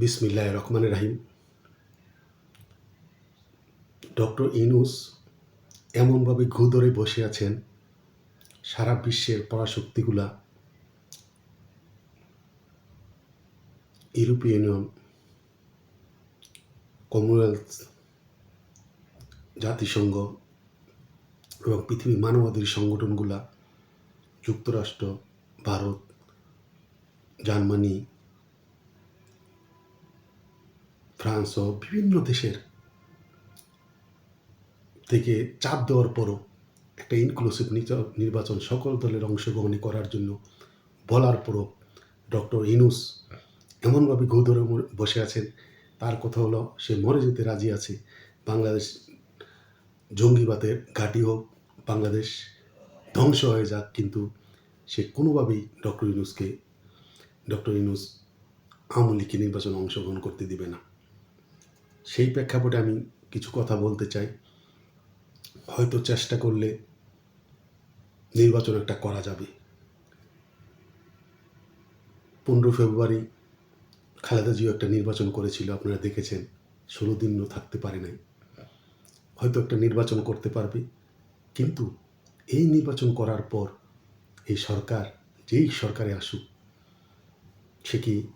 বিসমিল্লাহ রহমান রাহিম। ডক্টর ইনুস এমনভাবে ঘু ধরে বসে আছেন, সারা বিশ্বের পরাশক্তিগুলা ইউরোপীয় ইউনিয়ন কমনওয়েলথ জাতিসংঘ এবং পৃথিবীর মানবাধিকার সংগঠনগুলা, যুক্তরাষ্ট্র, ভারত, জার্মানি ফ্রান্স ও বিভিন্ন দেশের থেকে চাপ দেওয়ার পরও একটা ইনক্লুসিভ নির্বাচন সকল দলের অংশগ্রহণে করার জন্য বলার পরও ডক্টর ইনুস এমনভাবে ঘু ধরে বসে আছেন। তার কথা হলো, সে মরে যেতে রাজি আছে। বাংলাদেশ জঙ্গিবাদের ঘাঁটি হোক, বাংলাদেশ ধ্বংস হয়ে যাক, কিন্তু সে কোনোভাবেই ডক্টর ইনুসকে ডক্টর ইনুস আওয়ামী লীগকে নির্বাচনে অংশগ্রহণ করতে দিবে না। সেই প্রেক্ষাপটে আমি কিছু কথা বলতে চাই। হয়তো চেষ্টা করলে নির্বাচন একটা করা যাবে। পনেরো ফেব্রুয়ারি খালেদা জিও একটা নির্বাচন করেছিল, আপনারা দেখেছেন। ষোলো দিনও থাকতে পারে নাই। হয়তো একটা নির্বাচন করতে পারবে। কিন্তু এই নির্বাচন করার পর এই সরকার, যেই সরকারে আসুক, সে কি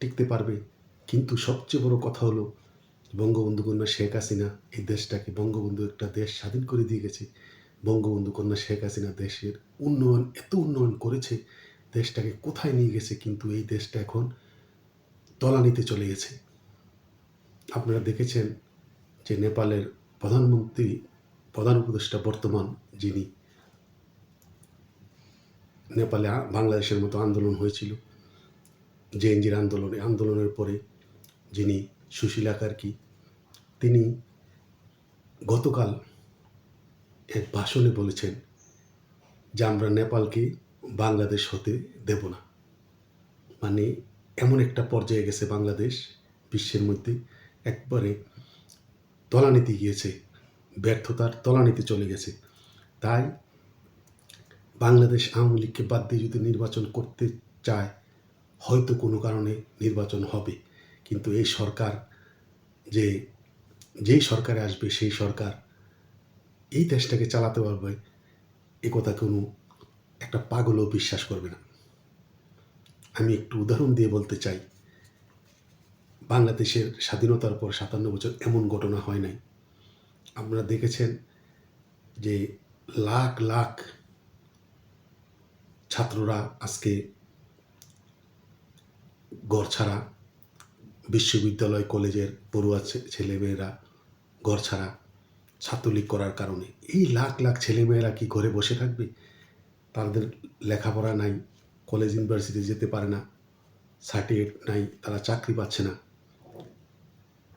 টিকতে পারবে? কিন্তু সবচেয়ে বড় কথা হলো বঙ্গবন্ধু কন্যা শেখ হাসিনা এই দেশটাকে বঙ্গবন্ধু একটা দেশ স্বাধীন করে দিয়ে গেছে। বঙ্গবন্ধু কন্যা শেখ হাসিনা দেশের উন্নয়ন, এত উন্নয়ন করেছে, দেশটাকে কোথায় নিয়ে গেছে কিন্তু এই দেশটা এখন তলানিতে চলে গেছে। আপনারা দেখেছেন যে নেপালের প্রধানমন্ত্রী, প্রধান উপদেষ্টা বর্তমান যিনি, নেপালে বাংলাদেশের মতো আন্দোলন হয়েছিল। জেএনজির আন্দোলনে আন্দোলনের পরে যিনি সুশীলা কার্কি তিনি গতকাল এক ভাষণে বলেছেন যে আমরা নেপালকে বাংলাদেশ হতে দেব না। মানে এমন একটা পর্যায়ে গেছে বাংলাদেশ, বিশ্বের মধ্যে একবারে তলানিতে গিয়েছে, ব্যর্থতার তলানিতে চলে গেছে। তাই বাংলাদেশ আওয়ামী লীগকে বাদ দিয়ে যদি নির্বাচন করতে চায়, হয়তো কোনো কারণে নির্বাচন হবে। কিন্তু এই সরকার যে, যেই সরকারে আসবে, সেই সরকার এই দেশটাকে চালাতে পারবে, এ কথা কোনো একটা পাগলও বিশ্বাস করবে না। আমি একটু উদাহরণ দিয়ে বলতে চাই, বাংলাদেশের স্বাধীনতার পর সাতান্ন বছর এমন ঘটনা হয় নাই। আপনারা দেখেছেন যে লাখ লাখ ছাত্ররা আজকে ঘর ছাড়া বিশ্ববিদ্যালয় কলেজের পড়ুয়া ছেলেমেয়েরা ঘর ছাড়া ছাত্রলীগ করার কারণে। এই লাখ লাখ ছেলেমেয়েরা কি ঘরে বসে থাকবে? তাদের লেখাপড়া নাই, কলেজ, ইউনিভার্সিটি যেতে পারে না, সার্টিফিকেট নাই, তারা চাকরি পাচ্ছে না।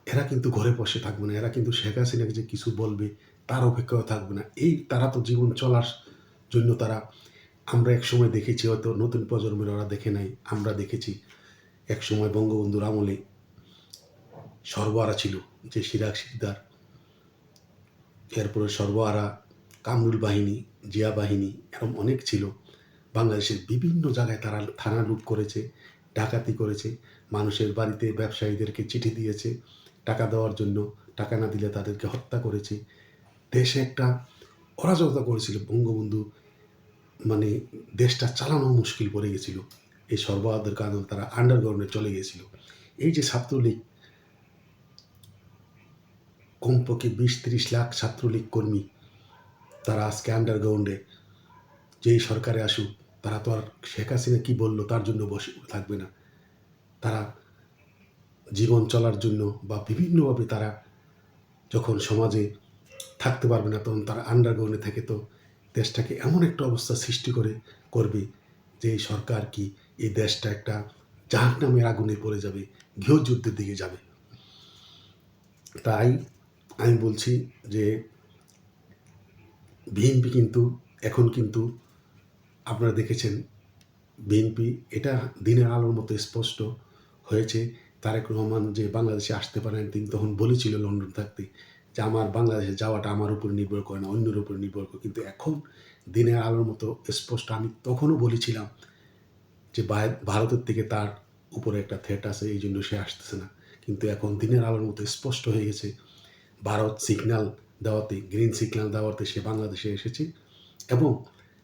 এরা কিন্তু ঘরে বসে থাকবে না, এরা কিন্তু শেখ হাসিনাকে যে কিছু বলবে তার অপেক্ষাও থাকবে না। এই তারা তো জীবন চলার জন্য তারা, আমরা এক সময় দেখেছি হয়তো নতুন প্রজন্মের ওরা দেখে নাই, আমরা দেখেছি। এক সময় বঙ্গবন্ধুর আমলে সর্বহারা ছিল, যে সিরাজ সিকদার। এরপরে সর্বহারা কামরুল বাহিনী, জিয়া বাহিনী এরকম অনেক ছিল। বাংলাদেশের বিভিন্ন জায়গায় তারা থানা লুট করেছে, ডাকাতি করেছে, মানুষের বাড়িতে ব্যবসায়ীদেরকে চিঠি দিয়েছে, টাকা দেওয়ার জন্য টাকা না দিলে তাদেরকে হত্যা করেছে। দেশে একটা অরাজকতা করেছিল বঙ্গবন্ধু মানে দেশটা চালানো মুশকিল পড়ে গেছিল। এই সর্বহাদের কারণে তারা আন্ডারগ্রাউন্ডে চলে গিয়েছিল এই যে ছাত্রলীগ কমপক্ষে বিশ তিরিশ লাখ ছাত্রলীগ কর্মী তারা আজকে আন্ডারগ্রাউন্ডে যেই সরকারে আসুক, তারা তো আর শেখ হাসিনা কী বলল তার জন্য বসে থাকবে না। তারা জীবন চলার জন্য বা বিভিন্নভাবে তারা যখন সমাজে থাকতে পারবে না, তখন তারা আন্ডারগ্রাউন্ডে থেকে তো দেশটাকে এমন একটা অবস্থা সৃষ্টি করে, করবে যে সরকার কি এই দেশটা একটা জাহান নামের আগুনে পড়ে যাবে, গৃহযুদ্ধের দিকে যাবে। তাই আমি বলছি যে বিএনপি কিন্তু, এখন কিন্তু আপনারা দেখেছেন, বিএনপি এটা দিনের আলোর মতো স্পষ্ট হয়েছে। তারেক রহমান যে বাংলাদেশে আসতে পারেন তিনি তখন বলেছিল লন্ডন থাকতে যে আমার বাংলাদেশে যাওয়াটা আমার উপর নির্ভর করে না, অন্যের উপর নির্ভর করে। কিন্তু এখন দিনের আলোর মতো স্পষ্ট আমি তখনও বলেছিলাম যে ভারতের থেকে তার উপরে একটা থ্রেট আছে, এই জন্য সে আসতেছে না। কিন্তু এখন দিনের আলোর মতো স্পষ্ট হয়ে গেছে। ভারত সিগন্যাল দেওয়াতে গ্রিন সিগন্যাল দেওয়াতে সে বাংলাদেশে এসেছে এবং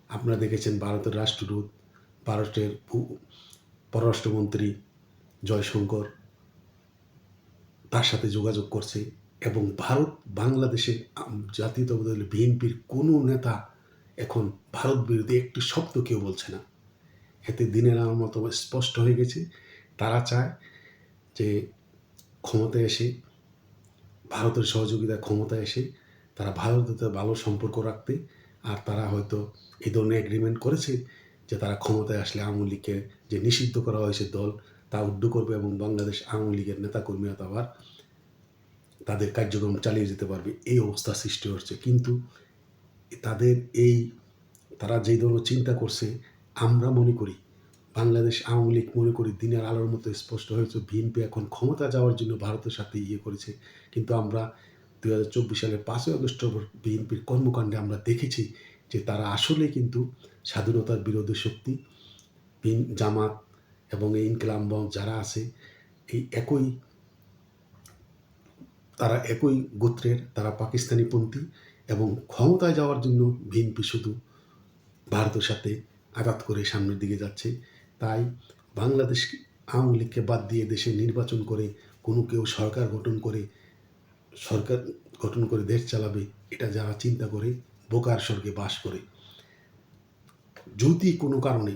আপনারা দেখেছেন ভারতের রাষ্ট্রদূত, ভারতের পররাষ্ট্রমন্ত্রী জয়শঙ্কর তার সাথে যোগাযোগ করছে এবং ভারত বাংলাদেশে জাতীয়তাবাদী বিএনপির কোনো নেতা এখন ভারত বিরোধী একটি শব্দ কেউ বলছে না। এতে দিনের আমার মতো স্পষ্ট হয়ে গেছে। তারা চায় যে ক্ষমতায় এসে ভারতের সহযোগিতায় ক্ষমতায় এসে তারা ভারতের ভালো সম্পর্ক রাখতে আর তারা হয়তো এই ধরনের এগ্রিমেন্ট করেছে যে তারা ক্ষমতায় আসলে আওয়ামী লীগকে যে নিষিদ্ধ করা হয়েছে দল, তা উড্ড করবে এবং বাংলাদেশ আওয়ামী লীগের নেতাকর্মীরা আবার তাদের কার্যক্রম চালিয়ে যেতে পারবে। এই অবস্থা সৃষ্টি হচ্ছে। কিন্তু তাদের এই, তারা যেই ধরনের চিন্তা করছে, আমরা মনে করি বাংলাদেশ আওয়ামী লীগ মনে করি দিনের আলোর মতো স্পষ্ট হয়েছে বিএনপি এখন ক্ষমতা যাওয়ার জন্য ভারতের সাথে ইয়ে করেছে। কিন্তু আমরা দুই হাজার চব্বিশ সালের পাঁচই আগস্ট বিএনপির কর্মকাণ্ডে আমরা দেখেছি যে তারা আসলে কিন্তু স্বাধীনতার বিরোধী শক্তি জামাত এবং এই ইনকলাম যারা আছে, এই একই, তারা একই গোত্রের, তারা পাকিস্তানিপন্থী এবং ক্ষমতায় যাওয়ার জন্য বিএনপি শুধু ভারতের সাথে আঘাত করে সামনের দিকে যাচ্ছে। তাই বাংলাদেশ আওয়ামী লীগকে বাদ দিয়ে দেশে নির্বাচন করে কোনো কেউ সরকার গঠন করে, সরকার গঠন করে দেশ চালাবে, এটা যারা চিন্তা করে বোকার স্বর্গে বাস করে। যদি কোনো কারণে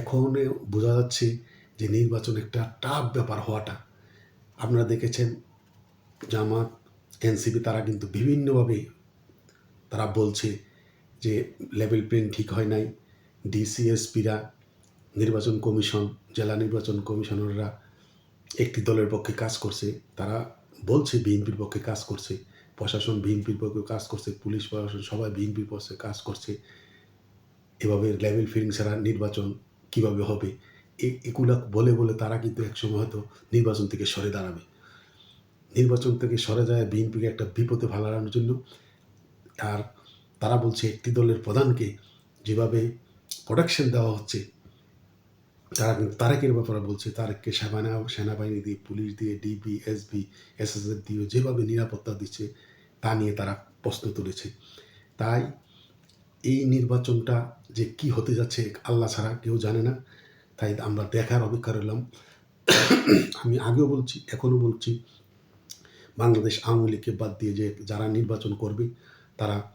এখন বোঝা যাচ্ছে যে নির্বাচন একটা টাফ ব্যাপার হওয়াটা, আপনারা দেখেছেন জামাত, এনসিপি তারা কিন্তু বিভিন্নভাবে তারা বলছে যে লেভেল প্লেন ঠিক হয় নাই ডিসিএসপিরা নির্বাচন কমিশন, জেলা নির্বাচন কমিশনাররা একটি দলের পক্ষে কাজ করছে, তারা বলছে বিএনপির পক্ষে কাজ করছে, প্রশাসন বিএনপির পক্ষে কাজ করছে, পুলিশ প্রশাসন সবাই বিএনপির পক্ষে কাজ করছে। এভাবে লেভেল ফিলিং ছাড়া নির্বাচন কীভাবে হবে? এগুলা বলে বলে তারা কিন্তু একসময় হয়তো নির্বাচন থেকে সরে দাঁড়াবে। নির্বাচন থেকে সরে যায় বিএনপিকে একটা বিপদে ফালানোর জন্য। আর তারা বলছে একটি দলের প্রধানকে যেভাবে প্রোটেকশন দেওয়া হচ্ছে তারা কিন্তু তারেকের ব্যাপারে বলছে? তারেককে সেনা সেনাবাহিনী দিয়ে, পুলিশ দিয়ে ডিবি এসবি এসএসএফ দিয়ে যেভাবে নিরাপত্তা দিচ্ছে, তা নিয়ে তারা প্রশ্ন তুলেছে। তাই এই নির্বাচনটা যে কি হতে যাচ্ছে, আল্লাহ ছাড়া কেউ জানে না। তাই আমরা দেখার অপেক্ষা রইলাম। আমি আগেও বলছি, এখনও বলছি, বাংলাদেশ আওয়ামী লীগকে বাদ দিয়ে যে যারা নির্বাচন করবে, তারা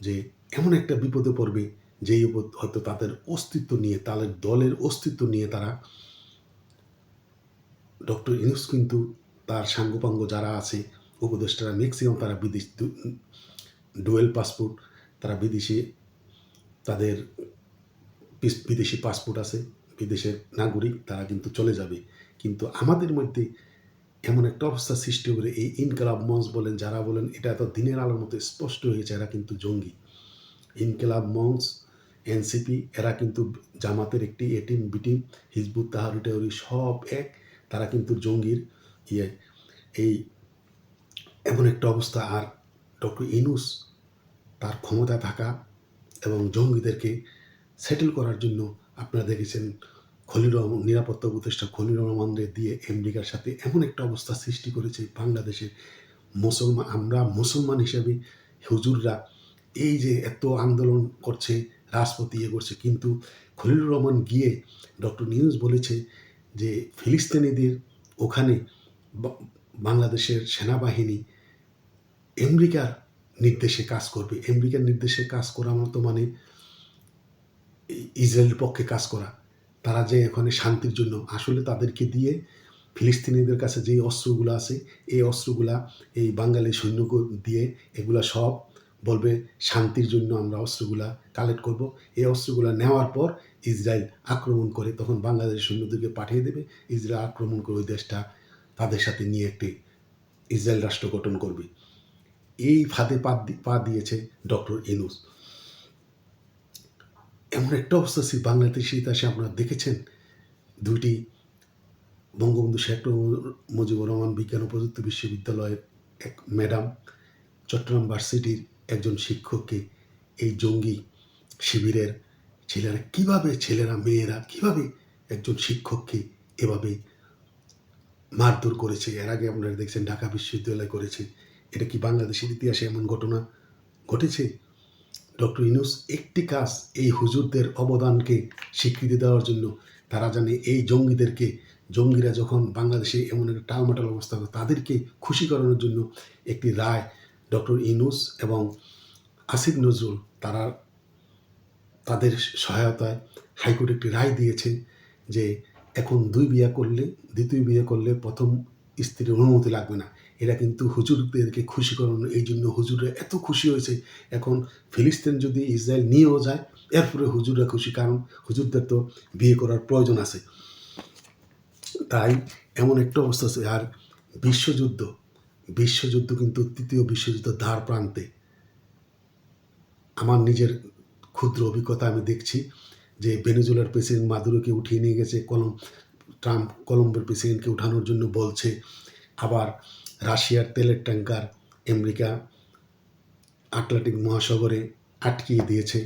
যে এমন একটা বিপদে পড়বে যেই হয়তো তাদের অস্তিত্ব নিয়ে, তাদের দলের অস্তিত্ব নিয়ে তারা ডক্টর ইনুস কিন্তু তার সাঙ্গপাঙ্গ যারা আছে, উপদেষ্টারা ম্যাক্সিমাম তারা বিদেশ ডুয়েল পাসপোর্ট তারা বিদেশে তাদের বিদেশি পাসপোর্ট আছে, বিদেশের নাগরিক, তারা কিন্তু চলে যাবে। কিন্তু আমাদের মধ্যে এমন একটা অবস্থা সৃষ্টি করে এই ইনকালাব মঞ্চ বলেন, যারা বলেন, এটা তো দিনের আলোর মতো স্পষ্ট হয়েছে, এরা কিন্তু জঙ্গি। ইনকেলাব মঞ্চ এনসিপি, এরা কিন্তু জামাতের একটি এটিম, বিটিম, হিজবুত তাহারি টাহরি সব এক। তারা কিন্তু জঙ্গির ইয়ে। এই এমন একটা অবস্থা। আর ডক্টর ইনুস তার ক্ষমতায় থাকা এবং জঙ্গিদেরকে সেটেল করার জন্য আপনারা দেখেছেন খলির রহমান, নিরাপত্তা উপদেষ্টা খলির রহমানদের দিয়ে আমেরিকার সাথে এমন একটা অবস্থা সৃষ্টি করেছে বাংলাদেশের মুসলমান, আমরা মুসলমান হিসেবে হুজুররা এই যে এত আন্দোলন করছে রাজপথে ইয়ে করছে। কিন্তু খলিলুর রহমান গিয়ে ডক্টর নিউজ বলেছে যে ফিলিস্তিনিদের ওখানে বাংলাদেশের সেনাবাহিনী আমেরিকার নির্দেশে কাজ করবে। আমেরিকার নির্দেশে কাজ করা মতো মানে ই- ইসরায়েলের পক্ষে কাজ করা। তারা যে এখানে শান্তির জন্য আসলে তাদেরকে দিয়ে ফিলিস্তিনিদের কাছে যে অস্ত্রগুলো আছে, এই অস্ত্রগুলা এই বাঙালি সৈন্য দিয়ে এগুলা সব বলবে, শান্তির জন্য আমরা অস্ত্রগুলা কালেক্ট করব। এই অস্ত্রগুলা নেওয়ার পর ইসরায়েল আক্রমণ করে তখন বাংলাদেশ সৈন্যদেরকে পাঠিয়ে দেবে। ইসরায়েল আক্রমণ করে ওই দেশটা তাদের সাথে নিয়ে একটি ইসরায়েল রাষ্ট্র গঠন করবে। এই ফাঁদে পা পা দিয়েছে ডক্টর ইনুস এমন একটা অবস্থা ছিল বাংলাদেশের ইতিহাসে, আপনারা দেখেছেন? দুইটি বঙ্গবন্ধু শেখ মুজিবুর রহমান বিজ্ঞান ও প্রযুক্তি বিশ্ববিদ্যালয়ের এক ম্যাডাম, চট্টগ্রাম ভার্সিটির একজন শিক্ষককে এই জঙ্গি শিবিরের ছেলেরা, কীভাবে ছেলেরা, মেয়েরা, কীভাবে একজন শিক্ষককে এভাবে মারধর করেছে? এর আগে আপনারা দেখছেন ঢাকা বিশ্ববিদ্যালয় করেছে। এটা কি বাংলাদেশের ইতিহাসে এমন ঘটনা ঘটেছে? ডক্টর ইনুস একটি কাজ এই হুজুরদের অবদানকে স্বীকৃতি দেওয়ার জন্য তারা জানে এই জঙ্গিদেরকে, জঙ্গিরা যখন বাংলাদেশে এমন একটা টালমাটাল অবস্থা, তাদেরকে খুশি করানোর জন্য একটি রায় ডক্টর ইনুস এবং আসিফ নজরুল তারা তাদের সহায়তায় হাইকোর্ট একটি রায় দিয়েছে যে এখন দুই বিয়ে করলে, দ্বিতীয় বিয়ে করলে প্রথম স্ত্রীর অনুমতি লাগবে না। এরা কিন্তু হুজুরদেরকে খুশি করানো, এই জন্য হুজুররা এত খুশি হয়েছে। এখন ফিলিস্তিন যদি ইসরায়েল নিয়েও যায়, এরপরে হুজুররা খুশি, কারণ হুজুরদের তো বিয়ে করার প্রয়োজন আছে। তাই এমন একটা অবস্থা আছে। আর বিশ্বযুদ্ধ বিশ্বযুদ্ধ কিন্তু তৃতীয় বিশ্বযুদ্ধ ধার প্রান্তে। আমার নিজের ক্ষুদ্র অভিজ্ঞতা আমি দেখছি যে ভেনেজুলার প্রেসিডেন্ট মাদুরোকে উঠিয়ে নিয়ে গেছে, কলম, ট্রাম্প কলম্বোর প্রেসিডেন্টকে উঠানোর জন্য বলছে। আবার রাশিয়ার তেলের ট্যাঙ্কার আমেরিকা আটলান্টিক মহাসাগরে আটকিয়ে দিয়েছে।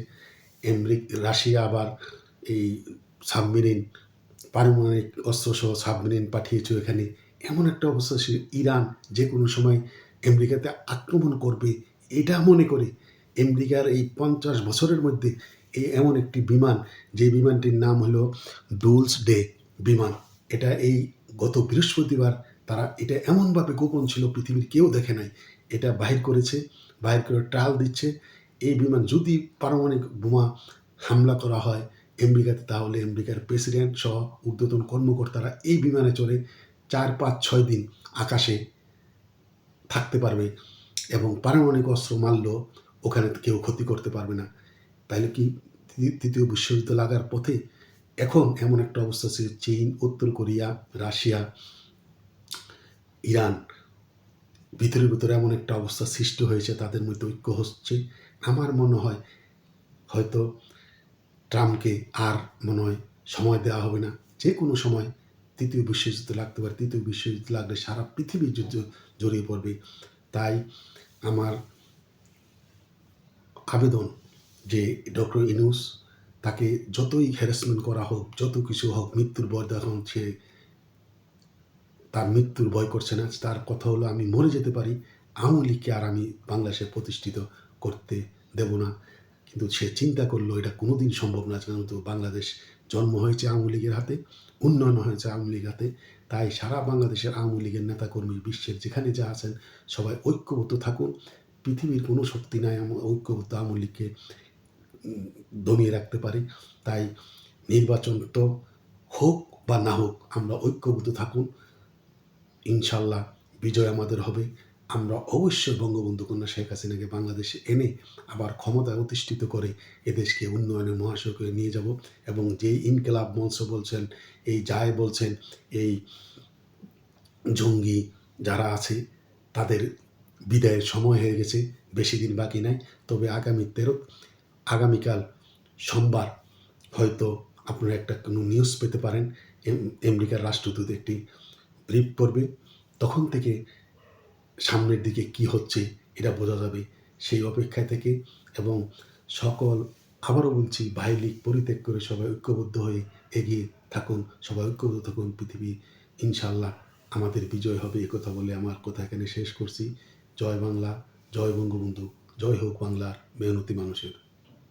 আমেরিক রাশিয়া আবার এই সাবমেরিন, পারমাণবিক অস্ত্রসহ সাবমেরিন পাঠিয়েছে এখানে। এমন একটা অবস্থা সে ইরান যে কোনো সময় আমেরিকাতে আক্রমণ করবে এটা মনে করে আমেরিকার এই পঞ্চাশ বছরের মধ্যে এই এমন একটি বিমান, যে বিমানটির নাম হলো ডুলস ডে বিমান। এটা এই গত বৃহস্পতিবার তারা এটা এমনভাবে গোপন ছিল, পৃথিবীর কেউ দেখে নাই। এটা বাহির করেছে, বাহির করে ট্রায়াল দিচ্ছে। এই বিমান যদি পারমাণবিক বোমা হামলা করা হয় আমেরিকাতে, তাহলে আমেরিকার প্রেসিডেন্ট সহ ঊর্ধ্বতন কর্মকর্তারা এই বিমানে চড়ে চার, পাঁচ, ছয় দিন আকাশে থাকতে পারবে এবং পারমাণবিক অস্ত্র মারলেও ওখানে কেউ ক্ষতি করতে পারবে না। তাইলে কি তৃতীয় বিশ্বযুদ্ধ লাগার পথে এখন এমন একটা অবস্থা আছে, চীন, উত্তর কোরিয়া, রাশিয়া, ইরান ভিতরে ভিতরে এমন একটা অবস্থা সৃষ্টি হয়েছে, তাদের মধ্যে ঐক্য হচ্ছে। আমার মনে হয় হয়তো ট্রাম্পকে আর মনে হয় সময় দেওয়া হবে না। যে কোনো সময় তৃতীয় বিশ্বযুদ্ধ লাগতে পারে, তৃতীয় বিশ্বযুদ্ধ লাগলে সারা পৃথিবী যুদ্ধ জড়িয়ে পড়বে। তাই আমার আবেদন যে ডক্টর ইনুস তাকে যতই হ্যারাসমেন্ট করা হোক, যত কিছু হোক, মৃত্যুর ভয় দেখানো, সে তার মৃত্যুর ভয় করছে না। তার কথা হলো আমি মরে যেতে পারি, আওয়ামী লীগকে আর আমি বাংলাদেশে প্রতিষ্ঠিত করতে দেব না। কিন্তু সে চিন্তা করল, এটা কোনোদিন সম্ভব না কারণ তো বাংলাদেশ জন্ম হয়েছে আওয়ামী লীগের হাতে। উন্নয়ন হয়েছে আওয়ামী লীগের হাতে। তাই সারা বাংলাদেশের আওয়ামী লীগের নেতাকর্মী বিশ্বের যেখানে যা আছেন, সবাই ঐক্যবদ্ধ থাকুন। পৃথিবীর কোনো শক্তি নাই ঐক্যবদ্ধ আওয়ামী লীগকে দমিয়ে রাখতে পারে। তাই নির্বাচন তো হোক বা না হোক, আমরা ঐক্যবদ্ধ থাকুন। ইনশাল্লাহ বিজয় আমাদের হবে। আমরা অবশ্যই বঙ্গবন্ধু কন্যা শেখ হাসিনাকে বাংলাদেশে এনে আবার ক্ষমতায় অধিষ্ঠিত করে এদেশকে উন্নয়নের মহাসড়কে নিয়ে যাব এবং যেই ইনকেলাব মঞ্চ বলছেন, এই যায় বলছেন, এই জঙ্গি যারা আছে, তাদের বিদায়ের সময় হয়ে গেছে, বেশি দিন বাকি নাই। তবে আগামী তেরো, আগামীকাল সোমবার হয়তো আপনারা একটা কোনো নিউজ পেতে পারেন। আমেরিকার রাষ্ট্রদূত একটি ব্রিফ করবে। তখন থেকে সামনের দিকে কি হচ্ছে, এটা বোঝা যাবে সেই অপেক্ষায় থেকে এবং সকল, আবারও বলছি ভাই লীগ পরিত্যাগ করে সবাই ঐক্যবদ্ধ হয়ে এগিয়ে থাকুন, সবাই ঐক্যবদ্ধ থাকুন, পৃথিবী ইনশাল্লাহ আমাদের বিজয় হবে, এ কথা বলে আমার কথা এখানে শেষ করছি। জয় বাংলা, জয় বঙ্গবন্ধু, জয় হোক বাংলার মেহনতি মানুষের।